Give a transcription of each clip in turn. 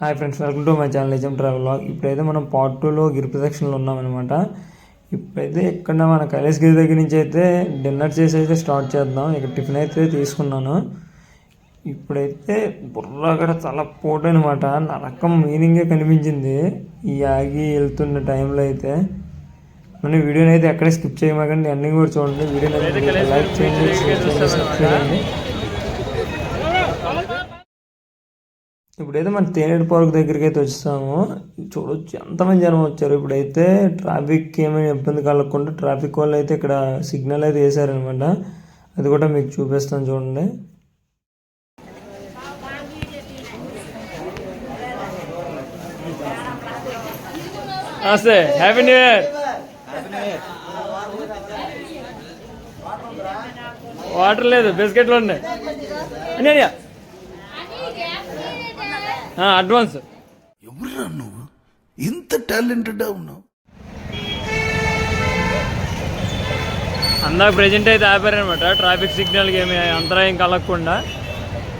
Hi friends welcome to my channel నిజం travel log ఇప్పుడైతే మనం పార్ట్ టూలో గిరి ప్రదక్షిణలో ఉన్నామన్నమాట. ఇప్పుడైతే ఇక్కడ మన కైలాసగిరి దగ్గర నుంచి అయితే డిన్నర్ చేసి అయితే స్టార్ట్ చేద్దాం. ఇక్కడ టిఫిన్ అయితే తీసుకున్నాను. ఇప్పుడైతే బుర్రగడ చాలా పోటు అనమాట నరకం మీనింగే కనిపించింది. ఈ ఆగి వెళ్తున్న టైంలో అయితే. మన వీడియోని అయితే ఎక్కడ స్కిప్ చేయమాకండి. అన్నీ కూడా చూడండి. వీడియోని అయితే లైక్ చేయండి సబ్స్క్రైబ్ చేయండి. ఇప్పుడైతే మన తేనేడు పార్క్ దగ్గరికి అయితే వచ్చాము చూడొచ్చు ఎంతమంది జనం వచ్చారు. ఇప్పుడైతే ట్రాఫిక్ ఏమైనా ఇబ్బంది కలగకుండా ట్రాఫిక్ వాళ్ళు అయితే ఇక్కడ సిగ్నల్ అయితే వేసారనమాట అది కూడా మీకు చూపిస్తాను చూడండి. నమస్తే హ్యాపీ న్యూ ఇయర్ వాటర్ లేదు బిస్కెట్లు ఉన్నాయి. అడ్వాన్స్. ఎవరురా నువ్వు? ఇంత టాలెంటెడ్ ఉన్నావు. అందాక ప్రెజెంట్ అయితే ఆపారనమాట. ట్రాఫిక్ సిగ్నల్కి ఏమి అంతరాయం కలగకుండా.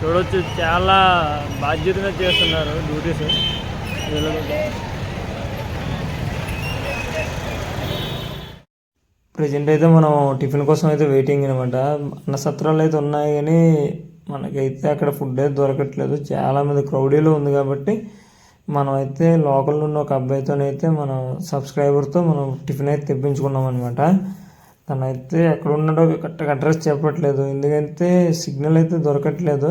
చూడొచ్చు చాలా బాధ్యతగా చేస్తున్నారు డ్యూటీస్. ప్రజెంట్ అయితే మనం టిఫిన్ కోసం అయితే వెయిటింగ్ అనమాట. అన్న సత్రాలు అయితే ఉన్నాయి కానీ మనకైతే అక్కడ ఫుడ్ అయితే దొరకట్లేదు. చాలామంది క్రౌడీలో ఉంది కాబట్టి మనం అయితే లోకల్ ఉన్న ఒక అబ్బాయితోనైతే మనం సబ్స్క్రైబర్తో మనం టిఫిన్ అయితే తెప్పించుకున్నాం అనమాట తనైతే ఎక్కడ ఉన్నాడో కరెక్ట్గా అడ్రస్ చెప్పట్లేదు. ఎందుకంటే సిగ్నల్ అయితే దొరకట్లేదు.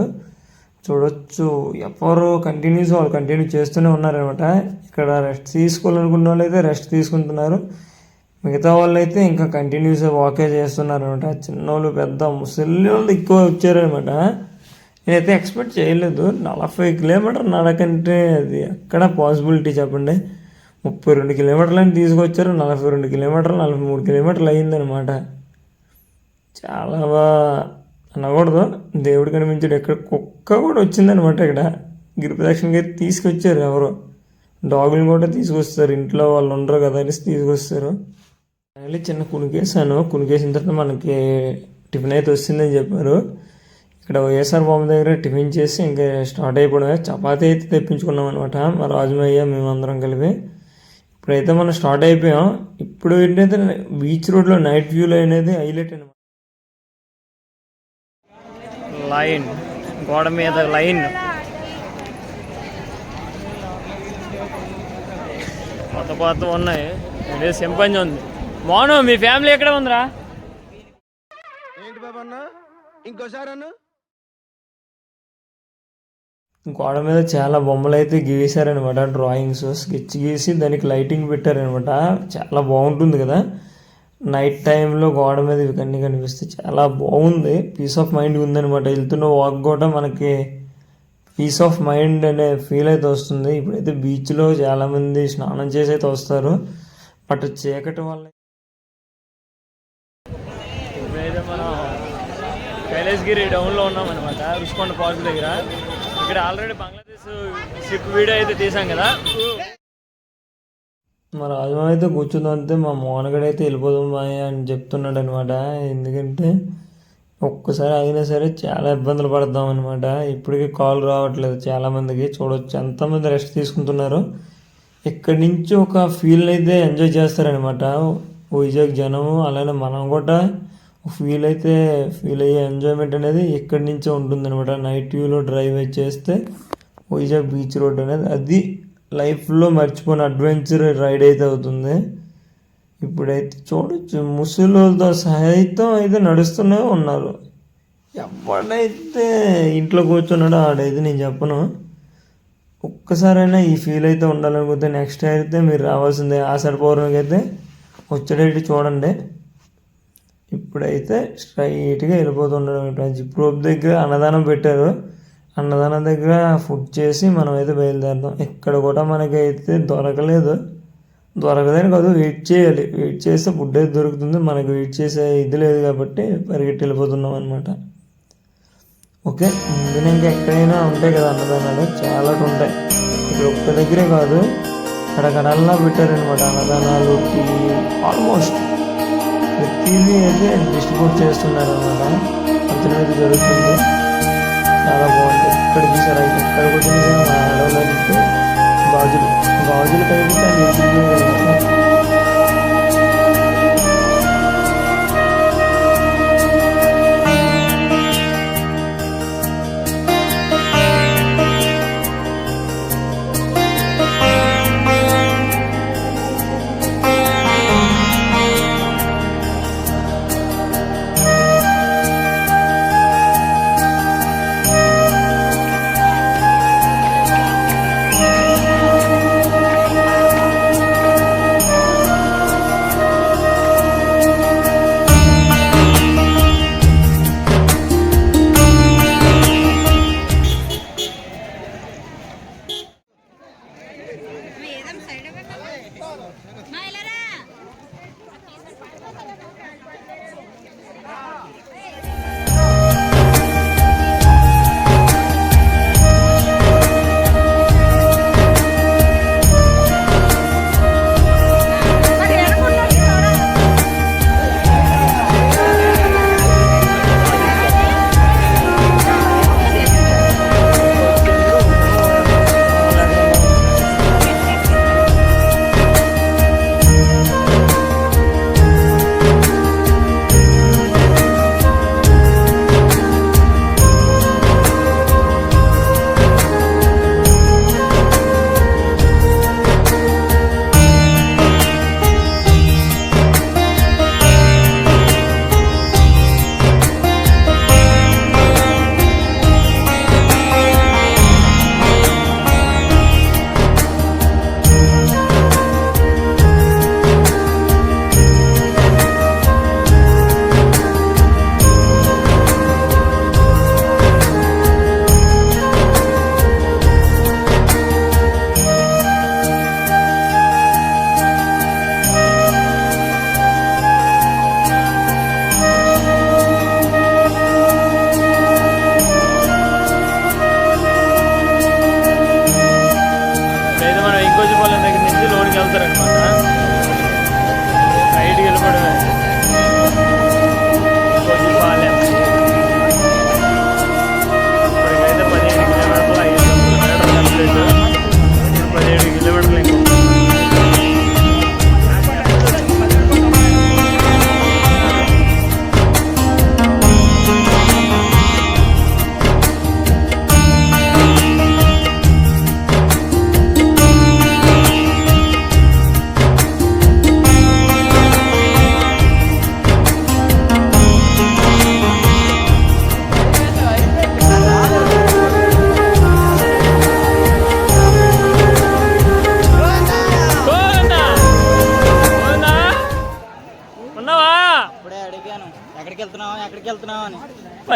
చూడొచ్చు. ఎవరు కంటిన్యూస్ వాళ్ళు కంటిన్యూ చేస్తూనే ఉన్నారనమాట ఇక్కడ రెస్ట్ తీసుకోవాలనుకున్న వాళ్ళు అయితే రెస్ట్ తీసుకుంటున్నారు. మిగతా వాళ్ళు అయితే ఇంకా కంటిన్యూస్ వాకే చేస్తున్నారు అనమాట చిన్నోళ్ళు పెద్ద ముసలి వాళ్ళు ఎక్కువ వచ్చారనమాట నేనైతే ఎక్స్పెక్ట్ చేయలేదు. నలభై కిలోమీటర్ నడకంటే అది ఎక్కడ పాసిబిలిటీ చెప్పండి? ముప్పై రెండు కిలోమీటర్లు అని తీసుకొచ్చారు. నలభై రెండు కిలోమీటర్లు నలభై మూడు కిలోమీటర్లు అయ్యిందనమాట చాలా బాగా అనకూడదు. దేవుడు కనిపించాడు. ఎక్కడ కుక్క కూడా వచ్చిందనమాట ఇక్కడ. గిరిప్రదక్షిణకి అయితే తీసుకొచ్చారు ఎవరు. డాగులు కూడా తీసుకొస్తారు. ఇంట్లో వాళ్ళు ఉండరు కదా అనేసి తీసుకొస్తారు. మళ్ళీ చిన్న కునికేసాను కునికేసిన తర్వాత మనకి టిఫిన్ అయితే వస్తుందని చెప్పారు. ఇక్కడ వైఎస్ఆర్ బాంబు దగ్గర టిఫిన్ చేసి ఇంకా స్టార్ట్ అయిపోవడమే చపాతీ అయితే తెప్పించుకున్నాం అనమాట. మా రాజమయ్య మేమందరం కలిపి. ఇప్పుడైతే మనం స్టార్ట్ అయిపోయాం. ఇప్పుడు ఏంటంటే బీచ్ రోడ్లో నైట్ వ్యూలో అనేది హైలైట్ అనమాట లైన్ గోడ మీద లైన్. కొత్త కొత్త ఉన్నాయి. ఇదే సింపంజి ఉంది. మోను మీ ఫ్యామిలీ ఎక్కడ ఉందిరా? ఏంటి బాబా అన్న? ఇంకోసారి అన్న? గోడ మీద చాలా బొమ్మలు అయితే గీసారనమాట డ్రాయింగ్స్ స్కెచ్ గీసి దానికి లైటింగ్ పెట్టారనమాట చాలా బాగుంటుంది కదా. నైట్ టైంలో గోడ మీద ఇవి కనిపిస్తే చాలా బాగుంది. పీస్ ఆఫ్ మైండ్ ఉందనమాట వెళ్తున్న వాక్ కూడా మనకి పీస్ ఆఫ్ మైండ్ అనే ఫీల్ అయితే వస్తుంది. ఇప్పుడైతే బీచ్లో చాలామంది స్నానం చేసి అయితే వస్తారు. బట్ చీకటి వల్ల ఇప్పుడైతే మనం కైలాసగిరి డౌన్లో ఉన్నాం అనమాట రుషికొండ పార్క్ దగ్గర. ఇక్కడ ఆల్రెడీ బంగ్లాదేశ్ షిప్ వీడియో అయితే తీసాం కదా. మా రాజమా అయితే కూర్చుందంటే మా మోనగడ అయితే వెళ్ళిపోదాం మాయ అని చెప్తున్నాడు అనమాట ఎందుకంటే ఒక్కసారి అయినా సరే చాలా ఇబ్బందులు పడతాం అనమాట ఇప్పటికీ కాల్ రావట్లేదు చాలామందికి చూడవచ్చు చూడొచ్చు ఎంతమంది రెస్ట్ తీసుకుంటున్నారు. ఇక్కడి నుంచి ఒక ఫీల్ అయితే ఎంజాయ్ చేస్తారనమాట వైజాగ్ జనం అలానే మనం కూడా ఫీల్ అయితే ఫీల్ అయ్యే ఎంజాయ్మెంట్ అనేది ఎక్కడి నుంచో ఉంటుందన్నమాట. నైట్ వ్యూలో డ్రైవ్ చేస్తే వైజాగ్ బీచ్ రోడ్ అనేది అది లైఫ్లో మర్చిపోయిన అడ్వెంచర్ రైడ్ అయితే అవుతుంది. ఇప్పుడైతే చూడొచ్చు. ముసలితో సహితం అయితే నడుస్తూనే ఉన్నారు. ఎవడైతే ఇంట్లో కూర్చున్నాడో ఆడైతే నేను చెప్పను. ఒక్కసారైనా ఈ ఫీల్ అయితే ఉండాలనుకుంటే నెక్స్ట్ అయితే మీరు రావాల్సిందే. ఆషాఢ పౌర్ణమికి అయితే వచ్చేటట్టు చూడండి. ఇప్పుడైతే స్ట్రైట్గా వెళ్ళిపోతుండడం జిప్ రోప్ దగ్గర అన్నదానం పెట్టారు. అన్నదానం దగ్గర ఫుడ్ చేసి మనం అయితే బయలుదేరుతాం. ఎక్కడ కూడా మనకైతే దొరకలేదు. దొరకదని కాదు వెయిట్ చేయాలి. వెయిట్ చేస్తే ఫుడ్ అయితే దొరుకుతుంది. మనకి వెయిట్ చేసే ఇది లేదు కాబట్టి పరిగెట్టి వెళ్ళిపోతున్నాం అనమాట ఓకే ముందు ఇంకా ఎక్కడైనా ఉంటాయి కదా అన్నదానాలు. చాలా ఉంటాయి. ఇక్కడ ఒక్క దగ్గరే కాదు. అక్కడ కడల్లా పెట్టారనమాట అన్నదానాలు. టీ ఆల్మోస్ట్ ప్రతిదీ అయితే డిస్ట్రిబ్యూట్ చేస్తున్నారు అనమాట అంతనేది జరుగుతుంది. చాలా బాగుంటుంది ఇక్కడ అయితే ఇక్కడ కూడా మా అడవులు గాజులు గాజులు కైతే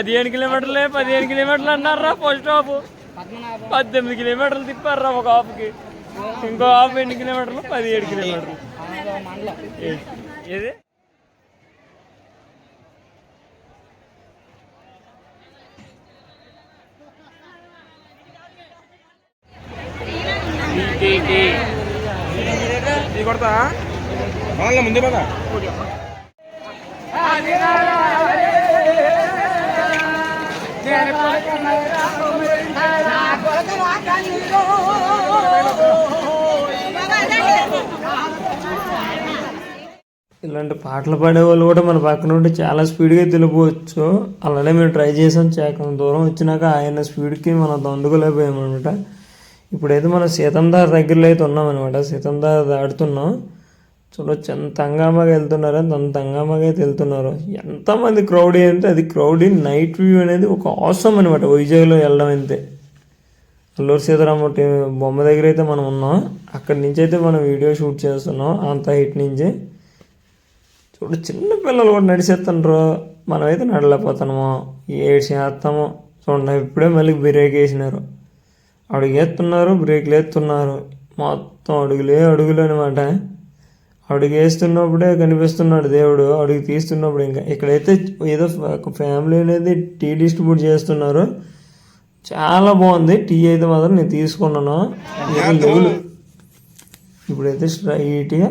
పదిహేను కిలోమీటర్లే పదిహేను కిలోమీటర్లు అన్నారా ఫస్ట్ హాఫ్ పద్దెనిమిది కిలోమీటర్లు తిప్పారా ఒక హాఫ్కి. ఇంకో హాఫ్ ఎన్ని కిలోమీటర్లు? పదిహేడు కిలోమీటర్లు. ఏది? టీ. కొడతా? ముందే పదా? ఇలాంటి పాటలు పాడే వాళ్ళు కూడా మన పక్కన ఉంటే చాలా స్పీడ్గా తెలిపోవచ్చు. అలానే మేము ట్రై చేసాం చేకం దూరం వచ్చినాక ఆయన స్పీడ్కి మనం అందుకోలేకపోయామన్నమాట ఇప్పుడైతే మనం సీతందార్ దగ్గరలో అయితే ఉన్నామన్నమాట. సీతందార్ దాడుతున్నాం చూడొచ్చు ఎంత హంగామాగా వెళ్తున్నారు అంత అంత అయితే వెళ్తున్నారు. ఎంతమంది క్రౌడీ అంటే అది క్రౌడీ నైట్ వ్యూ అనేది ఒక అవసరం అనమాట వైజాగ్లో వెళ్ళడం అంతే. అల్లూరు సీతారామూర్తి బొమ్మ దగ్గర అయితే మనం ఉన్నాం. అక్కడి నుంచి అయితే మనం వీడియో షూట్ చేస్తున్నాం. అంత హిట్ నుంచి. చూడు చిన్న పిల్లలు కూడా నడిచేస్తుండ్రు. మనమైతే నడలేకపోతున్నాము. ఏడు చేస్తాము చూడండి ఇప్పుడే మళ్ళీ బ్రేక్ వేసినారు. అడుగు వేస్తున్నారు బ్రేక్లు వేస్తున్నారు మొత్తం అడుగులే అడుగులు అనమాట అడుగు వేస్తున్నప్పుడే కనిపిస్తున్నాడు దేవుడు. అడుగు తీస్తున్నప్పుడు ఇంకా ఇక్కడైతే ఏదో ఒక ఫ్యామిలీ అనేది టీ డిస్ట్రిబ్యూట్ చేస్తున్నారు. చాలా బాగుంది. టీ అయితే మాత్రం నేను తీసుకున్నాను. ఇప్పుడైతే స్ట్రైట్గా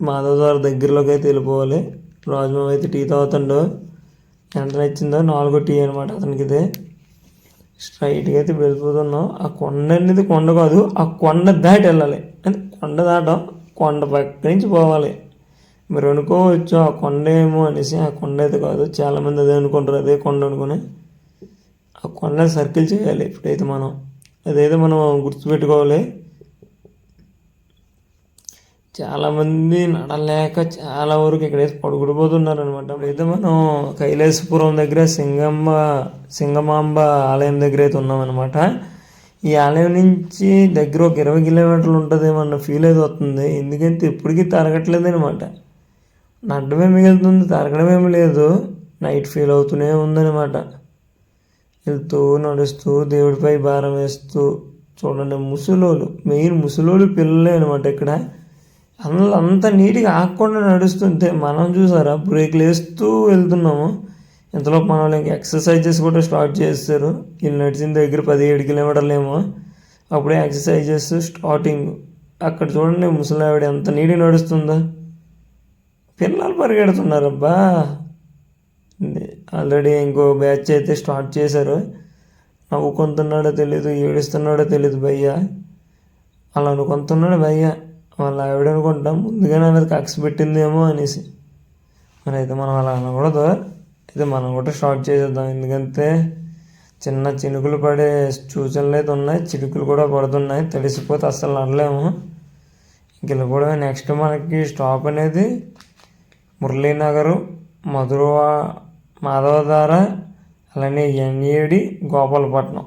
మాధవ్ గారి దగ్గరలోకి అయితే వెళ్ళిపోవాలి. రాజమామ అయితే టీ తాగుతుండో. ఎంత నచ్చిందో నాలుగో టీ అనమాట అతనికి ఇదే స్ట్రైట్గా అయితే వెళ్ళిపోతున్నాం. ఆ కొండ అనేది కొండ కాదు ఆ కొండ దాటి వెళ్ళాలి. అంటే కొండ దాటం కొండ పక్క నుంచి పోవాలి. మీరు అనుకోవచ్చు ఆ కొండ ఏమో అనేసి ఆ కొండ అయితే కాదు చాలామంది అదే అనుకుంటారు అదే కొండ అనుకుని. ఆ కొండ సర్కిల్ చేయాలి. ఇప్పుడైతే మనం అదైతే మనం గుర్తుపెట్టుకోవాలి. చాలామంది నడలేక చాలా వరకు ఇక్కడైతే పడుకుడిపోతున్నారు అనమాట అయితే మనం కైలాసపురం దగ్గర సింగమ్మ సింగమాంబ ఆలయం దగ్గర అయితే ఉన్నామన్నమాట. ఈ ఆలయం నుంచి దగ్గర ఒక ఇరవై కిలోమీటర్లు ఉంటుందేమన్న ఫీల్ అయితే వస్తుంది. ఎందుకంటే ఇప్పటికీ తరగట్లేదు అనమాట నడ్డమే మిగులుతుంది తరగడమేమి లేదు. నైట్ ఫీల్ అవుతూనే ఉందన్నమాట. వెళ్తూ నడుస్తూ దేవుడిపై భారం వేస్తూ చూడండి ముసలోళ్ళు మెయిన్ ముసలోళ్ళు పిల్లలే అనమాట ఇక్కడ. అందులో అంత నీట్గా ఆగకుండా నడుస్తుంటే మనం చూసారా బ్రేక్లు వేస్తూ వెళ్తున్నాము. ఇంతలో మన వాళ్ళు ఇంకా ఎక్సర్సైజెస్ కూడా స్టార్ట్ చేస్తారు. వీళ్ళు నడిచిన దగ్గర పదిహేడు కిలోమీటర్లు ఏమో. అప్పుడే ఎక్సర్సైజెస్ స్టార్టింగ్ అక్కడ చూడండి ముసలావిడ ఎంత నీట్గా నడుస్తుందో. పిల్లలు పరిగెడుతున్నారబ్బా. ఆల్రెడీ ఇంకో బ్యాచ్ అయితే స్టార్ట్ చేశారు. నవ్వుకుంటున్నాడో తెలీదు ఏడుస్తున్నాడో తెలీదు భయ్య. అలా అనుకుంటున్నాడు భయ్య. వాళ్ళ ఆవిడ అనుకుంటాం ముందుగానే నా మీద పెట్టిందేమో అనేసి. మరి అయితే మనం అలా అనకూడదు. అయితే మనం కూడా స్టార్ట్ చేసేద్దాం. ఎందుకంటే చిన్న చినుకులు పడే సూచనలు అయితే ఉన్నాయి చినుకులు కూడా పడుతున్నాయి. తడిసిపోతే అస్సలు నడలేము. ఇంక కూడా నెక్స్ట్ మనకి స్టాప్ అనేది మురళీనగరు మధురవా మాధవధార అలానే ఎన్ఏడి గోపాలపట్నం.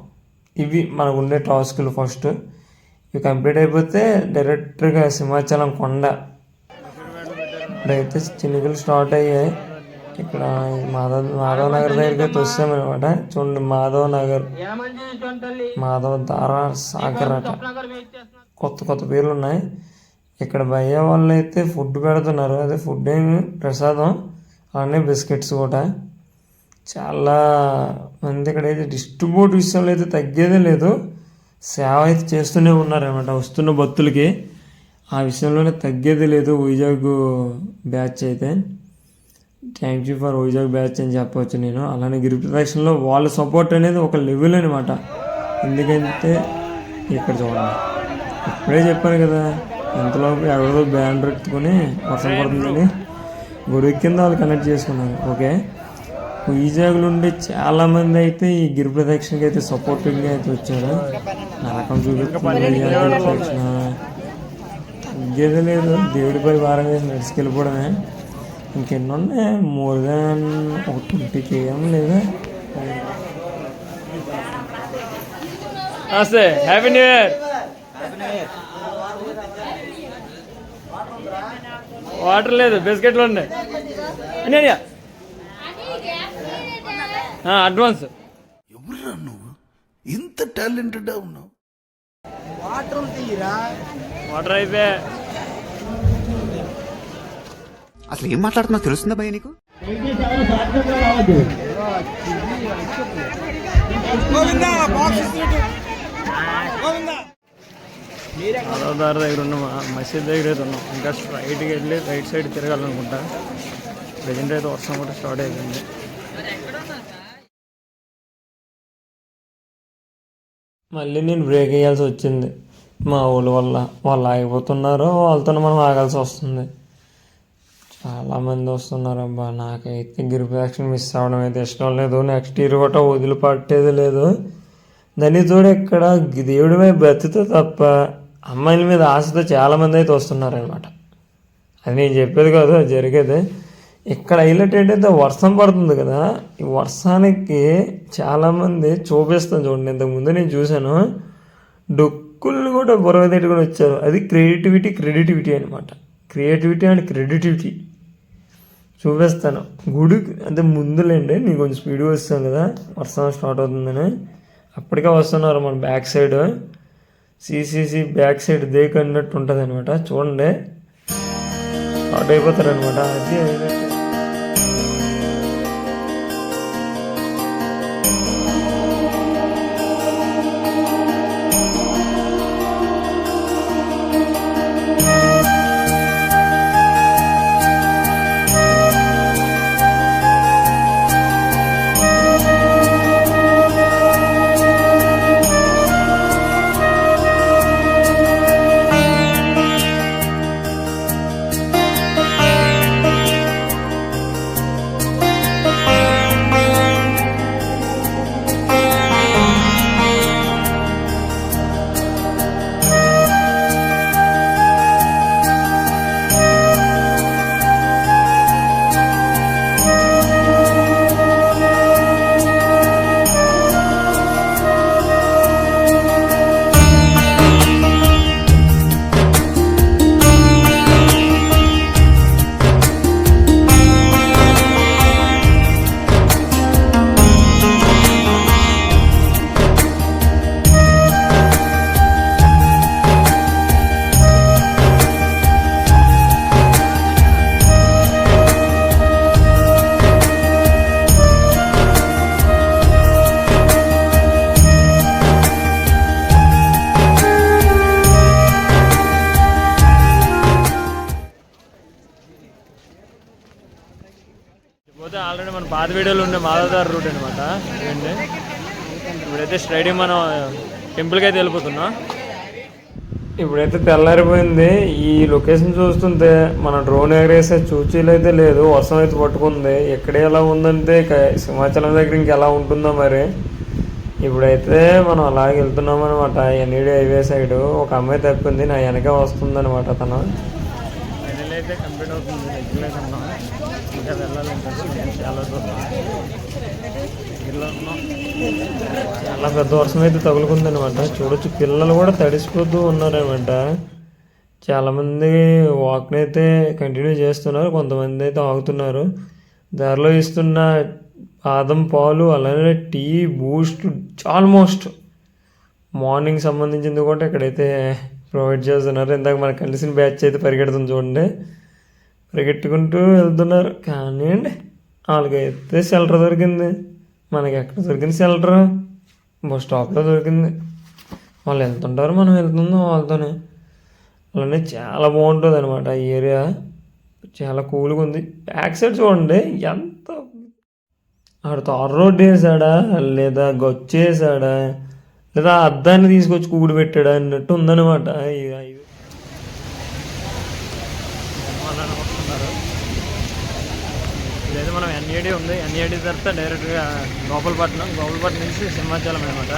ఇవి మనకు ఉండే టాస్కులు ఫస్ట్. ఇవి కంప్లీట్ అయిపోతే డైరెక్ట్గా సింహాచలం కొండ. ఇప్పుడైతే చినుకులు స్టార్ట్ అయ్యాయి. ఇక్కడ మాధవ్ మాధవ్ నగర్ దగ్గరికి అయితే వస్తామన్నమాట చూడండి మాధవ్ నగర్. మాధవ్ దారా సాగర్ అట. కొత్త కొత్త పేర్లు ఉన్నాయి. ఇక్కడ భయ్య వాళ్ళు అయితే ఫుడ్ పెడుతున్నారు. అదే ఫుడ్ ఏమి ప్రసాదం అలానే బిస్కెట్స్ కూడా. చాలా మంది ఇక్కడ అయితే డిస్ట్రిబ్యూట్ విషయంలో అయితే తగ్గేదే లేదు. సేవ అయితే చేస్తూనే ఉన్నారన్నమాట వస్తున్న భక్తులకి. ఆ విషయంలోనే తగ్గేది లేదు వైజాగ్ బ్యాచ్ అయితే. Thank you for Vizag batch అని చెప్పవచ్చు నేను. అలానే గిరి ప్రదక్షిణలో వాళ్ళ సపోర్ట్ అనేది ఒక లెవెల్ అనమాట ఎందుకంటే ఇక్కడ చూడండి. ఇప్పుడే చెప్పాను కదా ఇంతలోపు ఎవరిదో బ్యాండ్ పెట్టుకొని వర్షం పడుతుందని. గుడి కింద వాళ్ళు కనెక్ట్ చేసుకున్నారు. ఓకే? వైజాగ్ నుండి చాలామంది అయితే ఈ గిరి ప్రదక్షిణకి అయితే సపోర్టివ్గా అయితే వచ్చారు. నరకం చూపిస్తుంది ప్రదక్షిణ తగ్గేది లేదు దేవుడిపై భారం వేసి నడుచుకెళ్ళిపోవడమే. ఇంకెన్ని ఉన్నాయి? మోర్ దాన్ ఒక ట్వంటీ కేఎం లేదా? నమస్తే హ్యాపీ న్యూ ఇయర్. వాటర్ లేదు బిస్కెట్లు ఉన్నాయి. అడ్వాన్స్. ఎవరురా నువ్వు? ఇంత టాలెంటెడ్ ఉన్నావు. వాటర్ అయితే. అసలు ఏం మాట్లాడుతున్నా తెలుస్తుందా భయ నీకు? మాధవదారి దగ్గర ఉన్నాం ఆ మసీద్ దగ్గర అయితే ఉన్నాం. ఇంకా స్ట్రైట్కి వెళ్ళి రైట్ సైడ్ తిరగాలనుకుంటా. ప్రజెంట్ అయితే వర్షం కూడా స్టార్ట్ అయిపోయింది. మళ్ళీ నేను బ్రేక్ వేయాల్సి వచ్చింది. మా ఊళ్ళ వల్ల వాళ్ళు ఆగిపోతున్నారు వాళ్ళతో మనం ఆగాల్సి వస్తుంది. చాలామంది వస్తున్నారు అబ్బా నాకైతే గిరి యాక్షన్ మిస్ అవ్వడం అయితే ఇష్టం లేదు. నెక్స్ట్ ఇయర్ కూడా వదిలిపట్టేది లేదు. దాన్ని తోడు ఇక్కడ దేవుడి మీద బ్రతితో తప్ప అమ్మాయిల మీద ఆశతో చాలామంది అయితే వస్తున్నారనమాట అది నేను చెప్పేది కాదు అది జరిగేది. ఇక్కడ హైలైట్ ఏంటంటే వర్షం పడుతుంది కదా. ఈ వర్షానికి చాలామంది చూపిస్తాను చూడండి. ఇంతకుముందు నేను చూశాను. డొక్కుల్ని కూడా బురవ తిట్టుకొని వచ్చారు. అది క్రియేటివిటీ క్రెడిటివిటీ అనమాట క్రియేటివిటీ అండ్ క్రెడిటివిటీ. చూపిస్తాను. గుడి అంటే ముందులేండి. నేను కొంచెం స్పీడ్గా వస్తాను కదా. వర్షం స్టార్ట్ అవుతుందని. అప్పటికే వస్తున్నారు మన back side. CCC back side దేక్ అన్నట్టు ఉంటుంది అనమాట చూడండి స్టార్ట్ అయిపోతారు అనమాట అది highlight. పాత వీడియోలో ఉండే మాధవదార్ రూట్ అనమాట ఇదండి ఇప్పుడైతే స్ట్రైడింగ్ మనం టెంపుల్కి అయితే వెళ్ళిపోతున్నాం. ఇప్పుడైతే తెల్లారిపోయింది. ఈ లొకేషన్ చూస్తుంటే మన డ్రోన్ ఎగరేసే చూచీలు అయితే లేదు వర్షం అయితే పట్టుకుంది. ఎక్కడ ఎలా ఉందంటే ఇక సింహాచలం దగ్గర ఇంకెలా ఉంటుందో మరి. ఇప్పుడైతే మనం అలాగే వెళ్తున్నాం అనమాట ఎన్ఈడి హైవే సైడ్ ఒక అమ్మాయి తప్పింది నా వెనక వస్తుందన్నమాట తను. ఫైనల్ అయితే కంప్లీట్ అవుతుంది ఇంకా వెళ్ళాలంటే చాలా దూరం. చాలా పెద్ద వర్షం అయితే తగులుకుందనమాట. చూడొచ్చు పిల్లలు కూడా తడిసిపోతూ ఉన్నారనమాట. చాలామంది వాక్ని అయితే కంటిన్యూ చేస్తున్నారు కొంతమంది అయితే ఆగుతున్నారు. దారిలో ఇస్తున్న బాదం పాలు అలానే టీ బూస్ట్ ఆల్మోస్ట్ మార్నింగ్ సంబంధించింది కూడా ఇక్కడైతే ప్రొవైడ్ చేస్తున్నారు. ఇందాక మనకు కలిసిన బ్యాచ్ అయితే పరిగెడుతుంది చూడండి. పరిగెట్టుకుంటూ వెళ్తున్నారు. కానీ వాళ్ళకైతే షెల్టర్ దొరికింది. మనకి ఎక్కడ దొరికింది షెల్టర్ బస్ స్టాప్లో దొరికింది. వాళ్ళు వెళ్తుంటారు మనం వెళ్తుందాం వాళ్ళతోనే. అలానే చాలా బాగుంటుంది అనమాట ఈ ఏరియా చాలా కూల్గా ఉంది. బ్యాక్ సైడ్ చూడండి ఎంత ఆడ తార్ రోడ్డు వేసాడా లేదా గొచ్చేసాడా లేదా అద్దాన్ని తీసుకొచ్చి కూడి పెట్టాడా అన్నట్టు ఉందన్నమాట ఈ- ఈ- ఇదైతే మనం ఎన్ఏడి ఉంది. ఎన్ఏడి తర్వాత డైరెక్ట్గా గోపాలపట్నం గోపాలపట్నం నుంచి సింహాచలం అనమాట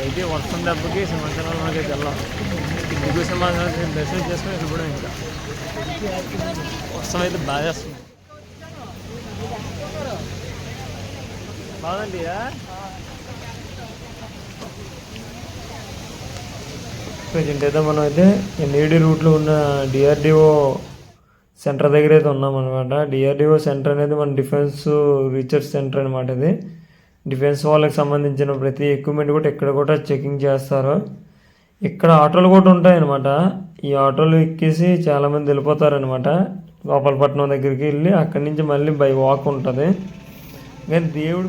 అయితే వర్షం దెబ్బకి సింహాచలం మనకి వెళ్ళాం. దిగు సింహాచలం దర్శనం చేసుకుని ఇప్పుడు ఇంకా? వర్షం అయితే బాగా వస్తుంది బాగుంది ప్రజెంట్ అయితే మనం అయితే ఎన్ఈడి రూట్లో ఉన్న డిఆర్డిఓ సెంటర్ దగ్గర అయితే ఉన్నాం అనమాట డిఆర్డిఓ సెంటర్ అనేది మన డిఫెన్స్ రీసెర్చ్ సెంటర్ అనమాట ఇది. డిఫెన్స్ వాళ్ళకి సంబంధించిన ప్రతి ఎక్విప్మెంట్ కూడా ఇక్కడ కూడా చెకింగ్ చేస్తారు. ఇక్కడ ఆటోలు కూడా ఉంటాయి అనమాట ఈ ఆటోలు ఎక్కేసి చాలామంది వెళ్ళిపోతారనమాట గోపాలపట్నం దగ్గరికి వెళ్ళి అక్కడి నుంచి మళ్ళీ బై వాక్ ఉంటుంది. కానీ దేవుడు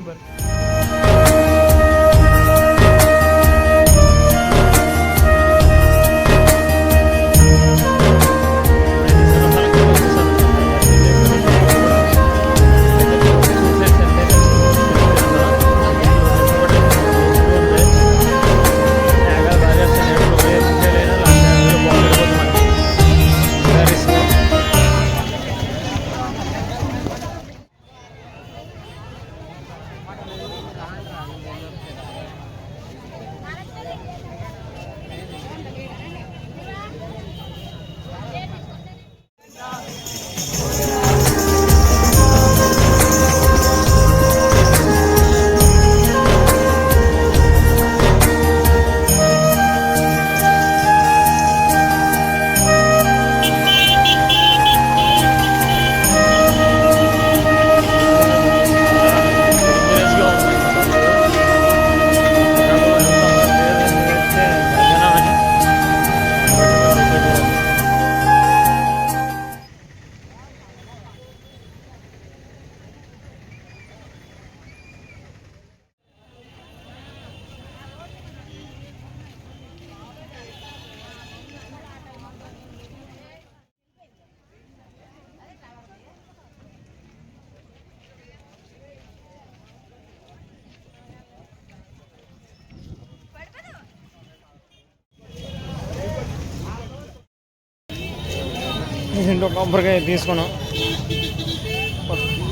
ప- ఏంటో కొబ్బరికాయ తీసుకున్నాం.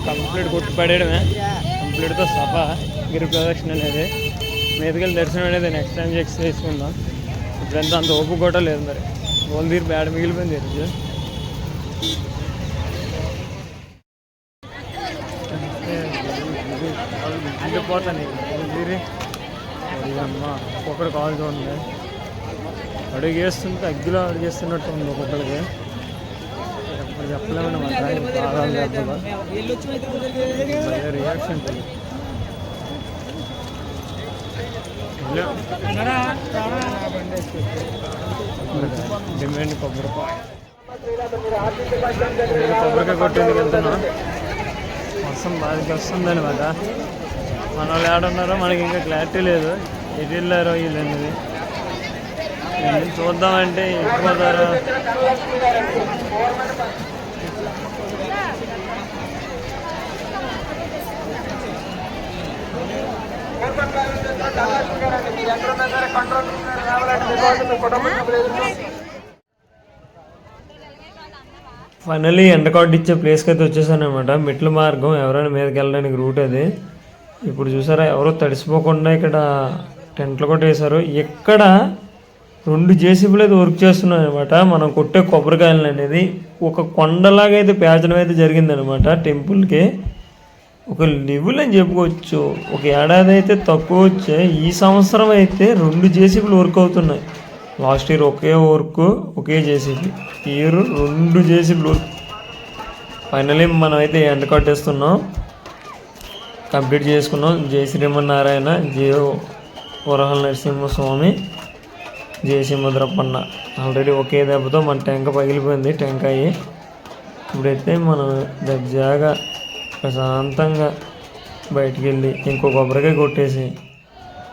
కంప్లీట్ కొట్టి పడేయడమే. కంప్లీట్తో సభ గిరి ప్రదక్షిణ అనేది. మీదకెళ్ళి దర్శనం అనేది నెక్స్ట్ టైం చెక్ చేసుకుందాం. ఇప్పుడంతా అంత ఓపు కూడా లేదు మరి. గోల్ తీరు బ్యాడ్ మిగిలిపోయింది తెలుసు వెళ్ళిపోతాను తీరి అమ్మ కాల్ చూడండి. అడుగు వేస్తుంటే అగ్గిలో అడుగు చేస్తున్నట్టు ఉంది ఒక్కొక్కడికి ఎప్పుడు రియాక్షన్ డిమాండ్ కొబ్బరికాయ కొబ్బరికాయ కొట్టేందుకు వెళ్తున్నా వర్షం బాగా వస్తుందనమాట మన వాళ్ళు ఏడున్నారో మనకి ఇంకా క్లారిటీ లేదు. ఎటు వెళ్ళారో వీళ్ళు అనేది. చూద్దామంటే ఎక్కువ ఫైనల్లీ ఎండ కార్డు ఇచ్చే ప్లేస్కి అయితే వచ్చేసానమాట మెట్ల మార్గం ఎవరైనా మీదకి వెళ్ళడానికి రూట్ అది. ఇప్పుడు చూసారా ఎవరో తడిసిపోకుండా ఇక్కడ టెంట్లు కూడా వేశారు ఇక్కడ రెండు జేసీబీలు అయితే వర్క్ చేస్తున్నాయి అనమాట మనం కొట్టే కొబ్బరికాయలు అనేది ఒక కొండలాగా అయితే పేర్చడం అయితే జరిగిందనమాట టెంపుల్కి ఒక లెవెల్ అని చెప్పుకోవచ్చు. ఒక ఏడాది అయితే తక్కువ వచ్చే ఈ సంవత్సరం అయితే రెండు జేసీబీలు వర్క్ అవుతున్నాయి. లాస్ట్ ఇయర్ ఒకే వర్క్ ఒకే జేసీబీ. ఇయర్ రెండు జేసీబీలు వర్క్. ఫైనలీ మనం అయితే ఎండ కట్టేస్తున్నాం. కంప్లీట్ చేసుకున్నాం. జై శ్రీమన్నారాయణ జయ వరహల్ నరసింహస్వామి జయ సింహద్రప్పన్న. ఆల్రెడీ ఒకే దెబ్బతో మన టెంక పగిలిపోయింది టెంకాయి. ఇప్పుడైతే మనం దర్జాగా ప్రశాంతంగా బయటికి వెళ్ళి ఇంకో కొబ్బరికాయ కొట్టేసి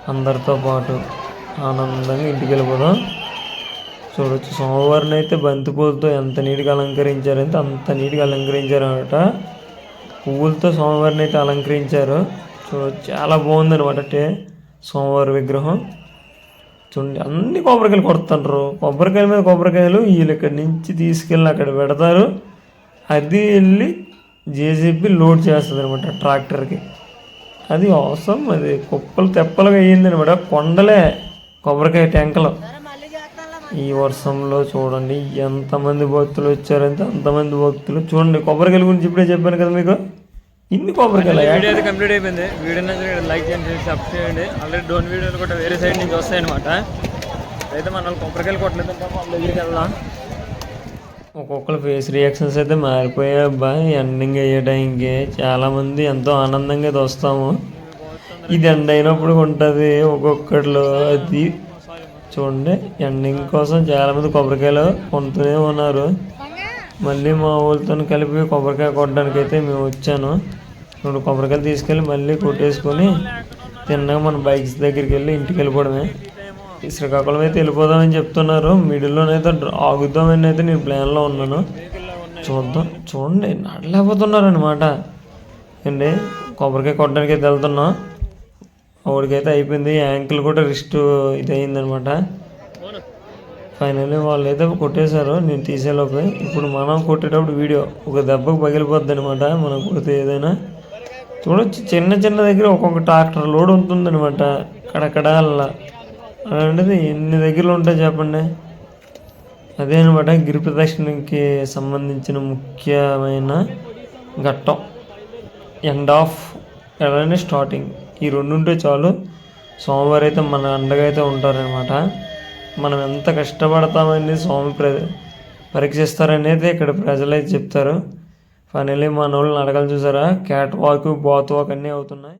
అందరితో పాటు ఆనందంగా ఇంటికి వెళ్ళిపోదాం చూడొచ్చు. సోమవారం అయితే బంతిపూలతో ఎంత నీట్గా అలంకరించారంటే అంత నీట్గా అలంకరించారనమాట పువ్వులతో సోమవారిని అయితే అలంకరించారు. చూడొచ్చు. చాలా బాగుంది అనమాట అంటే సోమవారి విగ్రహం. చూడండి. అన్ని కొబ్బరికాయలు కొడుతుంటారు కొబ్బరికాయల మీద కొబ్బరికాయలు వీళ్ళు ఇక్కడి నుంచి తీసుకెళ్ళి అక్కడ పెడతారు. అది వెళ్ళి జేసీబీ లోడ్ చేస్తుంది అనమాట ట్రాక్టర్కి. అది అవసరం అది కుప్పలు తెప్పలుగా అయ్యింది అనమాట కొండలే కొబ్బరికాయ టెంకలు. ఈ వర్షంలో చూడండి ఎంతమంది భక్తులు వచ్చారంటే అంతమంది భక్తులు. చూడండి కొబ్బరికాయల గురించి ఇప్పుడే చెప్పాను కదా మీకు? ఇన్ని కొబ్బరికాయలు వీడియో అయితే కంప్లీట్ అయిపోయింది. వీడియో నచ్చితే లైక్ చేయండి సబ్ చేయండి. ఆల్రెడీ డోన్ వీడియోలు కూడా వేరే సైడ్ నుంచి వస్తాయన్నమాట. అయితే మన కొబ్బరికాయలు కొట్టలేదు వాళ్ళ దగ్గరికి వెళ్దాం. ఒక్కొక్కరు ఫేస్ రియాక్షన్స్ అయితే మారిపోయాయి అబ్బా. ఎండింగ్ అయ్యే టైంకి చాలామంది ఎంతో ఆనందంగా అయితే వస్తాము. ఇది ఎండ్ అయినప్పుడు ఉంటుంది ఒక్కొక్కటిలో అది చూడండి ఎండింగ్ కోసం చాలామంది కొబ్బరికాయలు కొంటూనే ఉన్నారు. మళ్ళీ మా ఊళ్ళతో కలిపి కొబ్బరికాయ కొట్టడానికి అయితే మేము వచ్చాను. రెండు కొబ్బరికాయలు తీసుకెళ్ళి మళ్ళీ కొట్టేసుకొని తిన్నగా మన బైక్స్ దగ్గరికి వెళ్ళి ఇంటికి వెళ్ళిపోవడమే. శ్రీకాకుళం అయితే వెళ్ళిపోదామని చెప్తున్నారు. మిడిల్లోనైతే డ్ర- ఆగుదామని అయితే నేను ప్లాన్లో ఉన్నాను. చూద్దాం. చూడండి నడలేకపోతున్నారు అనమాట అండి కొబ్బరికాయ కొట్టడానికి అయితే వెళ్తున్నాం. ఆవిడకైతే అయిపోయింది. యాంకిల్ కూడా రిస్ట్ ఇది అయిందనమాట ఫైనల్లీ వాళ్ళు అయితే కొట్టేశారు. నేను తీసేలోపు. ఇప్పుడు మనం కొట్టేటప్పుడు వీడియో ఒక దెబ్బకు పగిలిపోద్ది అనమాట మనం కొడితే ఏదైనా. చూడొచ్చు. చిన్న చిన్న దగ్గర ఒక్కొక్క ట్రాక్టర్ లోడ్ ఉంటుందన్నమాట. అక్కడక్కడ అలా అలాంటిది ఎన్ని దగ్గరలు ఉంటాయి చెప్పండి. అదే అనమాట గిరి ప్రదక్షిణకి సంబంధించిన ముఖ్యమైన ఘట్టం. ఎండ్ ఆఫ్ అలానే స్టార్టింగ్ ఈ రెండు ఉంటే చాలు. సోమవారం అయితే మన అండగా అయితే ఉంటారనమాట మనం ఎంత కష్టపడతామని స్వామి ప్ర పరీక్షిస్తారనేది ఇక్కడ ప్రజలు అయితే చెప్తారు. ఫైనలీ మన వాళ్ళని అడగాలి చూసారా? క్యాట్ వాక్ బాత్ వాక్ అన్నీ అవుతున్నాయి.